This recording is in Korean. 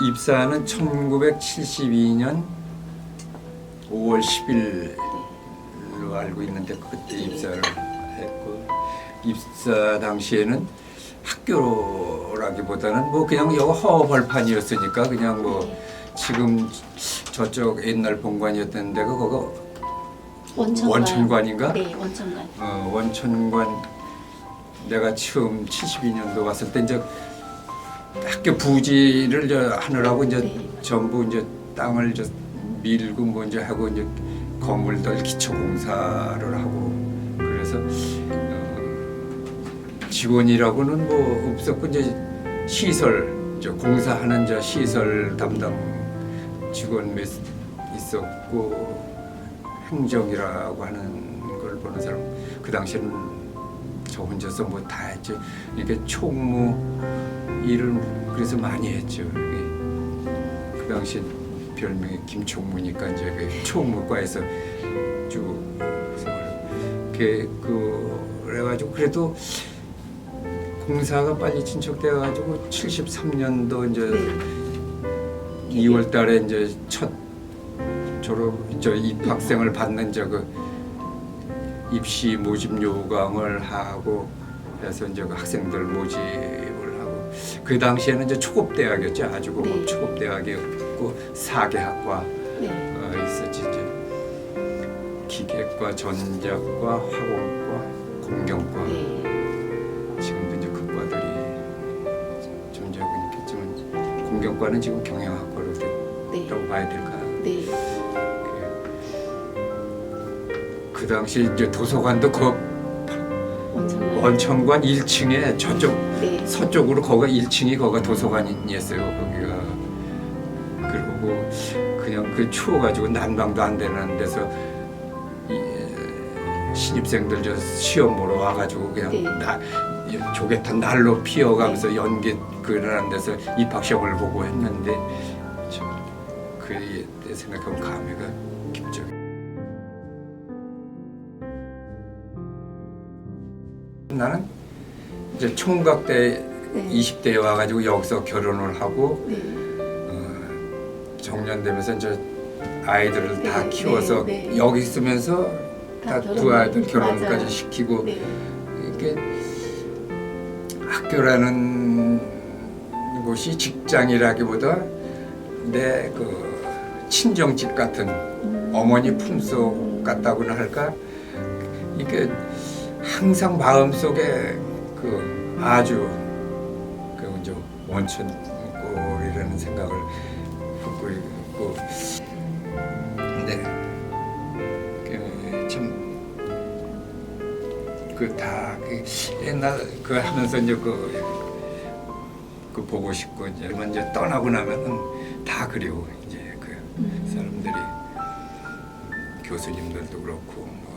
입사는 1972년 5월 10일로 알고 있는데 그때 입사를 했고 입사 당시에는 학교라기보다는 뭐 그냥 여 허벌판이었으니까 그냥 뭐 지금 저쪽 옛날 본관이었던 데가 그거 원천관. 원천관인가? 네, 원천관. 어, 원천관 내가 처음 72년도 왔을 때 이제 학교 부지를 저 하느라고 이제 네. 전부 이제 땅을 저 밀고 뭐 이제 하고 이제 건물들 기초 공사를 하고 그래서 어, 직원이라고는 뭐 없었고 이제 시설 저 공사하는 저 시설 담당 직원 몇 있었고 행정이라고 하는 걸 보는 사람 그 당시에는 저 혼자서 뭐 다 했죠 이게 총무 일을 그래서 많이 했죠 그 당시 별명이 김총무니까 이제 그 총무과에서 쭉 그, 그 그래가지고 그래도 공사가 빨리 진척돼가지고 73년도 이제 네. 2월 달에 이제 첫 졸업 저 입학생을 받는 저그 입시 모집 요강을 하고 해서 이제 그 학생들 하고 그 당시에는 이제 초급 대학이었죠 아주 고급 네. 초급 대학이었고 사계학과 네. 어, 있었지 이제 기계과 전자과 화공과 공경과 네. 지금도 이제 그 과들이 존재하고 있겠지만 공경과는 지금 경영학과로 네. 됐다고 봐야 될까 네. 그, 그 당시 이제 도서관도 그 원천관. 원천관 1층에 저쪽 네. 서쪽으로 거가 1층이 거가 도서관이었어요 거기가 그리고 그냥 그 추워가지고 난방도 안 되는 데서 이, 신입생들 저 시험 보러 와가지고 그냥 네. 나, 이 조개탄 날로 피어가면서 연기 그러는 데서 입학 시험을 보고 했는데 그 때 생각하면 감회가 깊죠. 나는 이제 총각 때 네. 20대에 와가지고 여기서 결혼을 하고 네. 어, 정년되면서 이제 아이들을 다 네, 키워서 네, 네. 여기 있으면서 다다두 아이들 결혼까지 맞아요. 시키고 네. 이게 학교라는 곳이 직장이라기보다 내 그 친정집 같은 음. 어머니 품속 같다고나 할까 이게 항상 마음속에 그 아주 그 이제 원천골이라는 생각을 갖고 있고 근데 그 참그다 그 옛날 그 하면서 이제 그, 그 보고 싶고 이제 먼저 떠나고 나면은 다 그리워 이제 그 음. 사람들이 교수님들도 그렇고 뭐